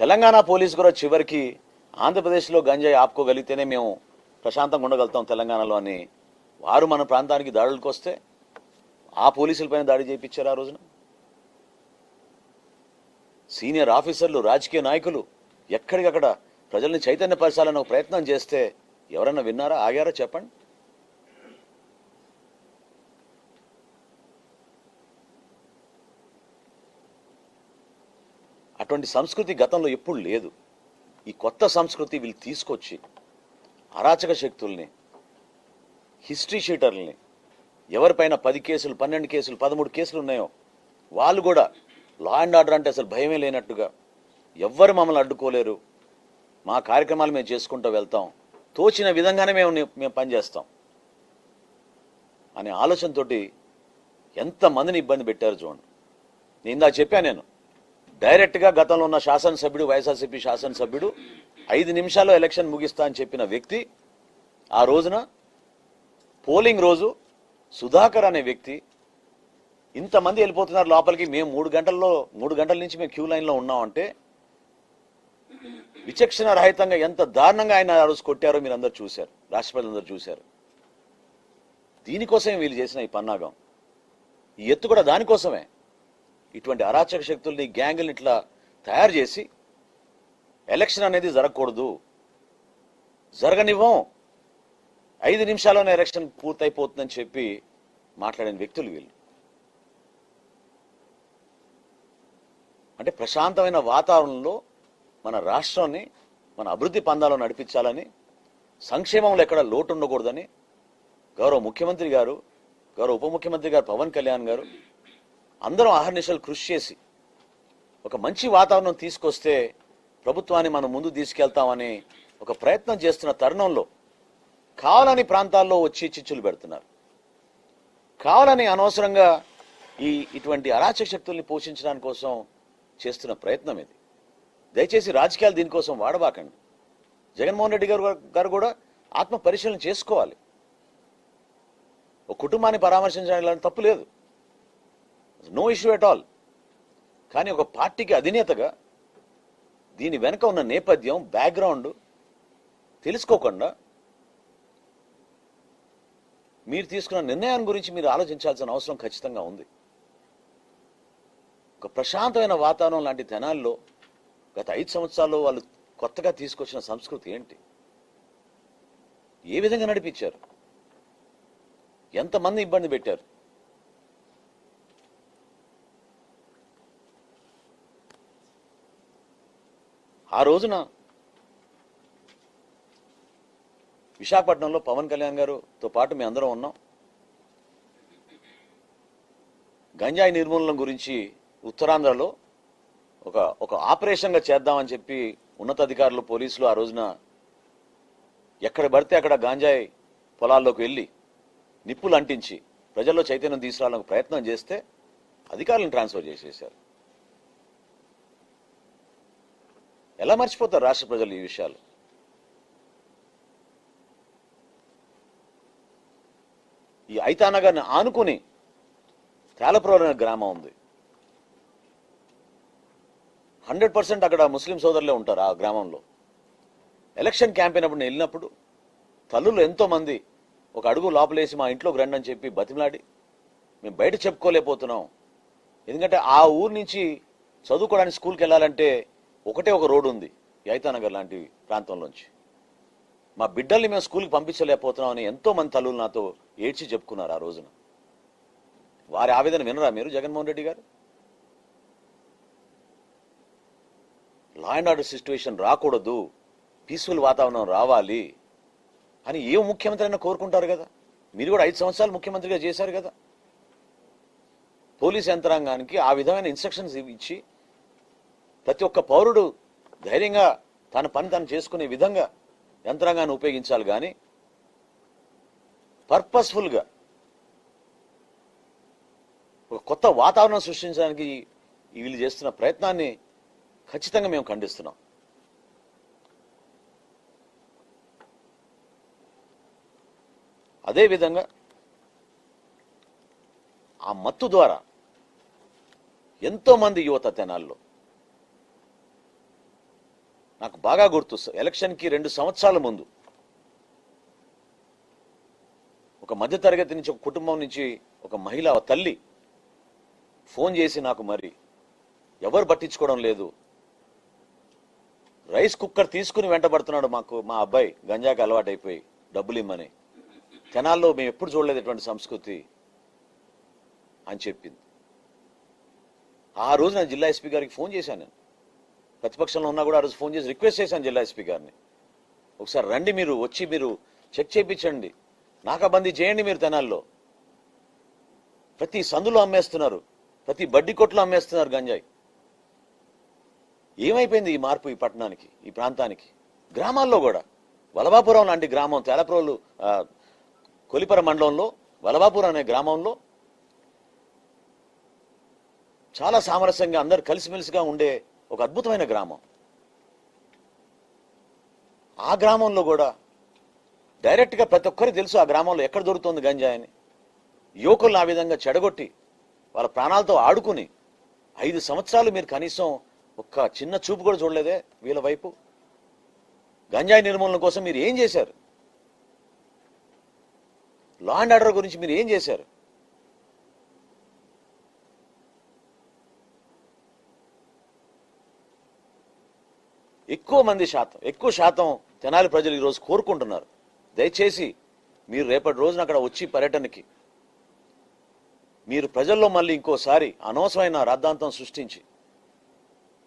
Telangana police కూడా చివరికి ఆంధ్రప్రదేశ్లో గంజాయి ఆపుకోగలిగితేనే మేము ప్రశాంతంగా ఉండగలుగుతాం తెలంగాణలో అని వారు మన ప్రాంతానికి దాడులకు వస్తే ఆ పోలీసులపైన దాడి చేయించారు ఆ రోజున. సీనియర్ ఆఫీసర్లు రాజకీయ నాయకులు ఎక్కడికక్కడ ప్రజల్ని చైతన్యపరచాలని ఒక ప్రయత్నం చేస్తే ఎవరన్నా విన్నారా ఆగారా చెప్పండి. అటువంటి సంస్కృతి గతంలో ఎప్పుడు లేదు. ఈ కొత్త సంస్కృతి వీళ్ళు తీసుకొచ్చి అరాచక శక్తుల్ని హిస్టరీ షీటర్లని ఎవరిపైన పది కేసులు పన్నెండు కేసులు పదమూడు కేసులు ఉన్నాయో వాళ్ళు కూడా లా అండ్ ఆర్డర్ అంటే అసలు భయమే లేనట్టుగా ఎవ్వరు మమ్మల్ని అడ్డుకోలేరు. మా కార్యక్రమాలు మేము చేసుకుంటూ వెళ్తాం. తోచిన విధంగానే మేము మేము పనిచేస్తాం అనే ఆలోచనతోటి ఎంతమందిని ఇబ్బంది పెట్టారు చూడండి. నేను ఇందా చెప్పాను నేను. డైరెక్ట్గా గతంలో ఉన్న శాసనసభ్యుడు వైఎస్ఆర్సీపీ శాసనసభ్యుడు ఐదు నిమిషాల్లో ఎలక్షన్ ముగిస్తా అని చెప్పిన వ్యక్తి ఆ రోజున పోలింగ్ రోజు సుధాకర్ అనే వ్యక్తి ఇంతమంది వెళ్ళిపోతున్నారు లోపలికి మేము మూడు గంటల్లో మూడు గంటల నుంచి మేము క్యూ లైన్లో ఉన్నామంటే విచక్షణ రహితంగా ఎంత దారుణంగా ఆయన ఆ రోజు కొట్టారో మీరు అందరు చూశారు రాష్ట్రపతి అందరు చూశారు. దీనికోసమే వీళ్ళు చేసిన ఈ పన్నాగం. ఈ ఎత్తు కూడా దానికోసమే. ఇటువంటి అరాచక శక్తుల్ని గ్యాంగుల్ని ఇట్లా తయారు చేసి ఎలక్షన్ అనేది జరగకూడదు. జరగనివ్వం. ఐదు నిమిషాల్లోనే ఎలక్షన్ పూర్తయిపోతుందని చెప్పి మాట్లాడిన వ్యక్తులు వీళ్ళు. అంటే ప్రశాంతమైన వాతావరణంలో మన రాష్ట్రాన్ని మన అభివృద్ధి పందాలో నడిపించాలని సంక్షేమంలో ఎక్కడ లోటు ఉండకూడదని గౌరవ ముఖ్యమంత్రి గారు గౌరవ ఉప ముఖ్యమంత్రి గారు పవన్ కళ్యాణ్ గారు అందరం అహర్నిశలు కృషి చేసి ఒక మంచి వాతావరణం తీసుకొస్తే ప్రభుత్వాన్ని మనం ముందు తీసుకెళ్తామని ఒక ప్రయత్నం చేస్తున్న తరుణంలో కావాలని ప్రాంతాల్లో వచ్చి చిచ్చులు పెడుతున్నారు. కావాలని అనవసరంగా ఈ ఇటువంటి అరాచక శక్తుల్ని పోషించడానికి కోసం చేస్తున్న ప్రయత్నం ఇది. దయచేసి రాజకీయాలు దీనికోసం వాడబాకండి. జగన్మోహన్ రెడ్డి గారు గారు కూడా ఆత్మ పరిశీలన చేసుకోవాలి. ఒక కుటుంబాన్ని పరామర్శించడానికి తప్పు లేదు. No issue at all. కానీ ఒక పార్టీకి అధినేతగా దీని వెనక ఉన్న నేపథ్యం బ్యాక్గ్రౌండ్ తెలుసుకోకుండా మీరు తీసుకున్న నిర్ణయాన్ని గురించి మీరు ఆలోచించాల్సిన అవసరం ఖచ్చితంగా ఉంది. ఒక ప్రశాంతమైన వాతావరణం లాంటి తెనాల్లో గత ఐదు సంవత్సరాల్లో వాళ్ళు కొత్తగా తీసుకొచ్చిన సంస్కృతి ఏంటి? ఏ విధంగా నడిపించారు? ఎంతమంది ఇబ్బంది పెట్టారు? ఆ రోజున విశాఖపట్నంలో పవన్ కళ్యాణ్ గారుతో పాటు మేము అందరం ఉన్నాం. గంజాయి నిర్మూలన గురించి ఉత్తరాంధ్రలో ఒక ఒక ఆపరేషన్గా చేద్దామని చెప్పి ఉన్నతాధికారులు పోలీసులు ఆ రోజున ఎక్కడ పడితే అక్కడ గాంజాయి పొలాల్లోకి వెళ్ళి నిప్పులు అంటించి ప్రజల్లో చైతన్యం తీసుకురావాలని ప్రయత్నం చేస్తే అధికారులను ట్రాన్స్ఫర్ చేసేసారు ఎలా మర్చిపోతారు రాష్ట్ర ప్రజలు ఈ విషయాలు? ఈ ఐతానగర్ని ఆనుకుని తేలపురం గ్రామం ఉంది. హండ్రెడ్ పర్సెంట్ అక్కడ ముస్లిం సోదరులే ఉంటారు ఆ గ్రామంలో. ఎలక్షన్ క్యాంపెయిన్ అప్పుడు నేను వెళ్ళినప్పుడు తల్లులు ఎంతోమంది ఒక అడుగు లోపలేసి మా ఇంట్లోకి రండి అని చెప్పి బతిమలాడి మేము బయట చెప్పుకోలేకపోతున్నాం. ఎందుకంటే ఆ ఊరు నుంచి చదువుకోవడానికి స్కూల్కి వెళ్ళాలంటే ఒకటే ఒక రోడ్డు ఉంది యైతానగర్ లాంటి ప్రాంతంలోంచి. మా బిడ్డల్ని మేము స్కూల్కి పంపించలేకపోతున్నాం అని ఎంతో మంది తల్లులు నాతో ఏడ్చి చెప్పుకున్నారు ఆ రోజున. వారి ఆవేదన వినరా మీరు Jaganmohan Reddy garu? Law and order situation రాకూడదు పీస్ఫుల్ వాతావరణం రావాలి అని ఏ ముఖ్యమంత్రి అయినా కోరుకుంటారు కదా? మీరు కూడా ఐదు సంవత్సరాలు ముఖ్యమంత్రిగా చేశారు కదా? పోలీస్ యంత్రాంగానికి ఆ విధమైన ఇన్స్ట్రక్షన్స్ ఇచ్చి ప్రతి ఒక్క పౌరుడు ధైర్యంగా తన పని తను చేసుకునే విధంగా యంత్రాంగాన్ని ఉపయోగించాలి కానీ పర్పస్ఫుల్గా ఒక కొత్త వాతావరణం సృష్టించడానికి వీళ్ళు చేస్తున్న ప్రయత్నాన్ని ఖచ్చితంగా మేము ఖండిస్తున్నాం. అదేవిధంగా ఆ మత్తు ద్వారా ఎంతో మంది యువత తెనాల్లో నాకు బాగా గుర్తు ఎలక్షన్కి రెండు సంవత్సరాల ముందు. ఒక మధ్యతరగతి నుంచి ఒక కుటుంబం నుంచి ఒక మహిళ తల్లి ఫోన్ చేసి నాకు మరి ఎవరు పట్టించుకోవడం లేదు. రైస్ కుక్కర్ తీసుకుని వెంటబడుతున్నాడు మాకు మా అబ్బాయి. గంజాకి అలవాటైపోయి డబ్బులు ఇమ్మని. తెనాల్లో మేము ఎప్పుడు చూడలేదు ఇటువంటి సంస్కృతి అని చెప్పింది. ఆ రోజు నేను జిల్లా ఎస్పీ గారికి ఫోన్ చేశాను నేను. ప్రతిపక్షంలో ఉన్నా కూడా ఆ రోజు ఫోన్ చేసి రిక్వెస్ట్ చేశాను జిల్లా ఎస్పీ గారిని. ఒకసారి రండి మీరు వచ్చి మీరు చెక్ చేయించండి. నాకాబందీ చేయండి మీరు తెనాల్లో. ప్రతి సందులో అమ్మేస్తున్నారు ప్రతి బడ్డీ కొట్లో అమ్మేస్తున్నారు గంజాయి. ఏమైపోయింది ఈ మార్పు ఈ పట్టణానికి ఈ ప్రాంతానికి? గ్రామాల్లో కూడా. వలభాపురం లాంటి గ్రామం తేలప్రోలు కొలిపర మండలంలో వలభాపురం అనే గ్రామంలో చాలా సామరస్యంగా అందరు కలిసిమెలిసిగా ఉండే ఒక అద్భుతమైన గ్రామం. ఆ గ్రామంలో కూడా డైరెక్ట్గా ప్రతి ఒక్కరికి తెలుసు ఆ గ్రామంలో ఎక్కడ దొరుకుతుంది గంజాయి అని. యువకులను ఆ విధంగా చెడగొట్టి వాళ్ళ ప్రాణాలతో ఆడుకుని ఐదు సంవత్సరాలు మీరు కనీసం ఒక్క చిన్న చూపు కూడా చూడలేదే వీళ్ళ వైపు. గంజాయి నిర్మూలన కోసం మీరు ఏం చేశారు? లా అండ్ ఆర్డర్ గురించి మీరు ఏం చేశారు? ఎక్కువ మంది శాతం ఎక్కువ శాతం తెనాలి ప్రజలు ఈరోజు కోరుకుంటున్నారు. దయచేసి మీరు రేపటి రోజున అక్కడ వచ్చి పర్యటనకి మీరు ప్రజల్లో మళ్ళీ ఇంకోసారి అనవసరమైన రాద్ధాంతం సృష్టించి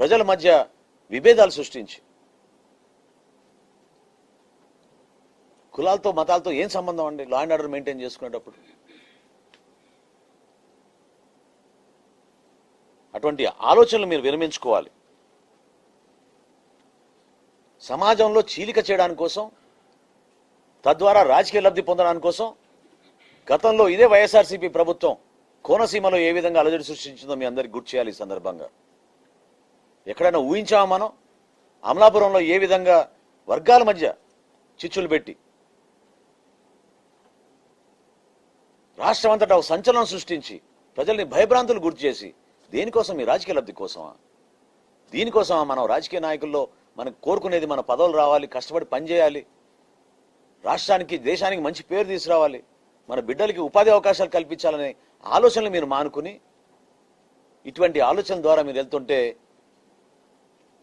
ప్రజల మధ్య విభేదాలు సృష్టించి కులాలతో మతాలతో ఏం సంబంధం అండి? లా అండ్ ఆర్డర్ మెయింటైన్ చేసుకునేటప్పుడు. అటువంటి ఆలోచనలు మీరు విరమించుకోవాలి. సమాజంలో చీలిక చేయడానికి కోసం తద్వారా రాజకీయ లబ్ధి పొందడానికి కోసం గతంలో ఇదే వైఎస్ఆర్సీపీ ప్రభుత్వం కోనసీమలో ఏ విధంగా అలజడి సృష్టించిందో మీ అందరికి గుర్తు చేయాలి ఈ సందర్భంగా. ఎక్కడైనా ఊహించామా మనం? అమలాపురంలో ఏ విధంగా వర్గాల మధ్య చిచ్చులు పెట్టి రాష్ట్రం అంతటా ఒక సంచలనం సృష్టించి ప్రజల్ని భయభ్రాంతులు గుర్తు చేసి దేనికోసం ఈ రాజకీయ లబ్ధి కోసమా? దీనికోసమా మనం రాజకీయ నాయకుల్లో మనకు కోరుకునేది మన పదవులు రావాలి కష్టపడి పనిచేయాలి రాష్ట్రానికి దేశానికి మంచి పేరు తీసుకురావాలి. మన బిడ్డలకి ఉపాధి అవకాశాలు కల్పించాలనే ఆలోచనలు మీరు మానుకుని ఇటువంటి ఆలోచన ద్వారా మీరు వెళ్తుంటే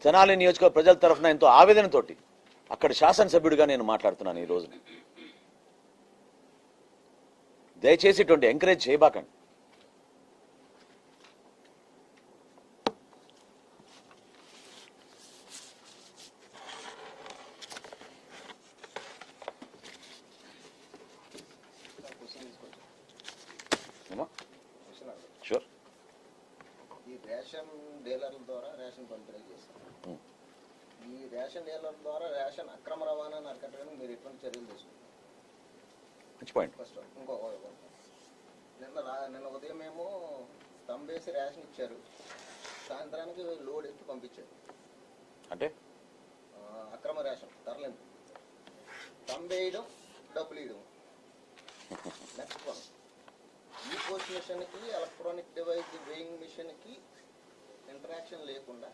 తెనాలి నియోజకవర్గ ప్రజల తరఫున ఎంతో ఆవేదనతోటి అక్కడ శాసనసభ్యుడిగా నేను మాట్లాడుతున్నాను ఈ రోజున. దయచేసి ఇటువంటి ఎంకరేజ్ చేయబాకండి ఏమా షూర్ ఈ రేషన్ డీలర్ల ద్వారా రేషన్ పంపిణీ చేస్తారు. ఈ రేషన్ డీలర్ల ద్వారా రేషన్ అక్రమ రవాణాను అరికట్టడానికి మీరు ఎటువంటి చర్యలు తీసుకుంటారు ఫస్ట్ ఇంకో నిన్న నిన్న ఉదయం మేము తంబేసి రేషన్ ఇచ్చారు. సాయంత్రానికి లోడ్ ఎత్తి పంపించారు. అంటే? అక్రమ రేషన్ తరలింపు. తంబేయడం డబ్బులు ఇవ్వడం నెక్స్ట్ వన్ ఈ పోస్ట్ మిషన్కి ఎలక్ట్రానిక్ డివైస్ వెయింగ్ మిషన్కి ఇంటరాక్షన్ లేకుండా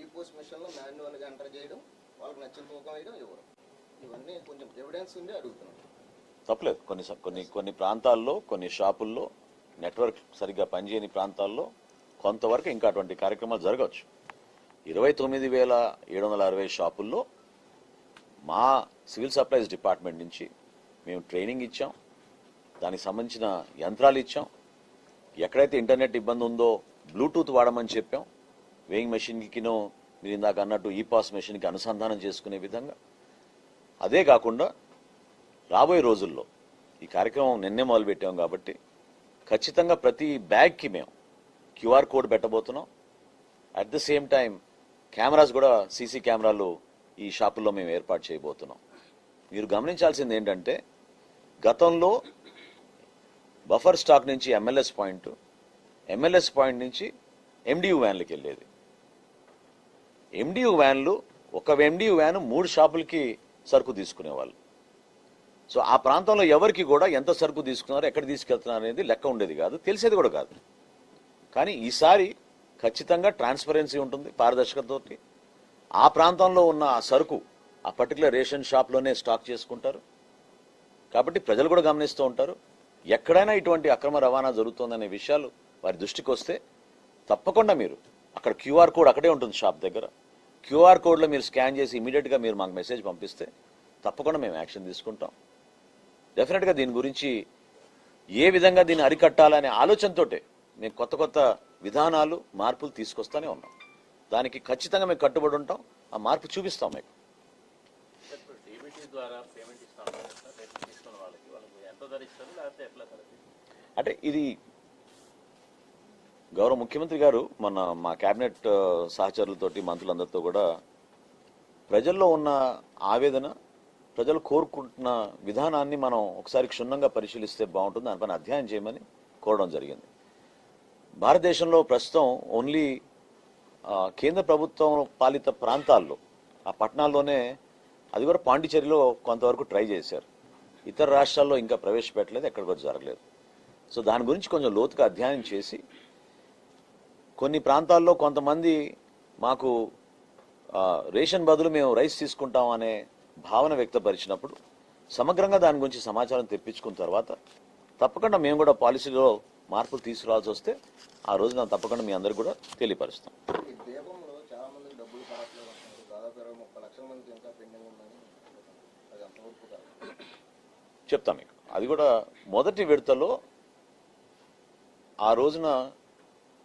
ఈ పోస్ట్ మిషన్లో మాన్యువల్గా ఎంటర్ చేయడం వాళ్ళకి నచ్చిన తూకం వేయడం ఇవ్వడం. ఇవన్నీ కొంచెం ఎవిడెన్స్ ఉండి అడుగుతున్నాం. తప్పలేదు. కొన్ని కొన్ని కొన్ని ప్రాంతాల్లో కొన్ని షాపుల్లో నెట్వర్క్ సరిగ్గా పనిచేయని ప్రాంతాల్లో కొంతవరకు ఇంకా అటువంటి కార్యక్రమాలు జరగవచ్చు. ఇరవై తొమ్మిది వేల ఏడు వందల అరవై షాపుల్లో మా సివిల్ సప్లైస్ డిపార్ట్మెంట్ నుంచి మేము ట్రైనింగ్ ఇచ్చాం. దానికి సంబంధించిన యంత్రాలు ఇచ్చాం. ఎక్కడైతే ఇంటర్నెట్ ఇబ్బంది ఉందో బ్లూటూత్ వాడమని చెప్పాం. వేయింగ్ మెషిన్కినో మీరు ఇందాక అన్నట్టు ఈ పాస్ మెషిన్కి అనుసంధానం చేసుకునే విధంగా. అదే కాకుండా రాబోయే రోజుల్లో ఈ కార్యక్రమం నిన్నే మొదలుపెట్టాం కాబట్టి ఖచ్చితంగా ప్రతి బ్యాగ్కి మేము QR code పెట్టబోతున్నాం. At the same time cameras కూడా సీసీ కెమెరాలు ఈ షాపుల్లో మేము ఏర్పాటు చేయబోతున్నాం. మీరు గమనించాల్సింది ఏంటంటే గతంలో బఫర్ స్టాక్ నుంచి ఎంఎల్ఎస్ పాయింట్ ఎంఎల్ఎస్ పాయింట్ నుంచి ఎండియు వ్యాన్లకు వెళ్ళేది. ఎండియు వ్యాన్లు ఒక ఎండియు వ్యాన్ మూడు షాపులకి సరుకు తీసుకునేవాళ్ళు. సో ఆ ప్రాంతంలో ఎవరికి కూడా ఎంత సరుకు తీసుకున్నారో ఎక్కడ తీసుకెళ్తున్నారు అనేది లెక్క ఉండేది కాదు తెలిసేది కూడా కాదు. కానీ ఈసారి ఖచ్చితంగా ట్రాన్స్పరెన్సీ ఉంటుంది పారదర్శకతతోటి. ఆ ప్రాంతంలో ఉన్న ఆ సరుకు ఆ పర్టికులర్ రేషన్ షాప్లోనే స్టాక్ చేసుకుంటారు. కాబట్టి ప్రజలు కూడా గమనిస్తూ ఉంటారు ఎక్కడైనా ఇటువంటి అక్రమ రవాణా జరుగుతోందనే విషయాలు వారి దృష్టికి వస్తే తప్పకుండా మీరు అక్కడ క్యూఆర్ కోడ్ అక్కడే ఉంటుంది షాప్ దగ్గర. క్యూఆర్ కోడ్లో మీరు స్కాన్ చేసి ఇమీడియట్గా మీరు మాకు మెసేజ్ పంపిస్తే తప్పకుండా మేము యాక్షన్ తీసుకుంటాం. డెఫినెట్గా దీని గురించి ఏ విధంగా దీన్ని అరికట్టాలనే ఆలోచనతోటే మేము కొత్త కొత్త విధానాలు మార్పులు తీసుకొస్తానే ఉన్నాం. దానికి ఖచ్చితంగా మేము కట్టుబడి ఉంటాం. ఆ మార్పు చూపిస్తాం మీకు. అంటే ఇది గౌరవ ముఖ్యమంత్రి గారు మన మా కేబినెట్ సహచరులతోటి మంత్రులందరితో కూడా ప్రజల్లో ఉన్న ఆవేదన ప్రజలు కోరుకుంటున్న విధానాన్ని మనం ఒకసారి క్షుణ్ణంగా పరిశీలిస్తే బాగుంటుంది. దానిపైన అధ్యయనం చేయమని కోరడం జరిగింది. భారతదేశంలో ప్రస్తుతం ఓన్లీ కేంద్ర ప్రభుత్వం పాలిత ప్రాంతాల్లో ఆ పట్టణాల్లోనే అది కూడా పాండిచేరిలో కొంతవరకు ట్రై చేశారు. ఇతర రాష్ట్రాల్లో ఇంకా ప్రవేశపెట్టలేదు ఎక్కడ కూడా జరగలేదు. సో దాని గురించి కొంచెం లోతుగా అధ్యయనం చేసి కొన్ని ప్రాంతాల్లో కొంతమంది మాకు రేషన్ బదులు మేము రైస్ తీసుకుంటాం అనే భావన వ్యక్తపరిచినప్పుడు సమగ్రంగా దాని గురించి సమాచారం తెప్పించుకున్న తర్వాత తప్పకుండా మేము కూడా పాలసీలో మార్పులు తీసుకురావాల్సి వస్తే ఆ రోజున తప్పకుండా మీ అందరికి కూడా తెలియపరుస్తాం. చెప్తాం మీకు. అది కూడా మొదటి విడతలో ఆ రోజున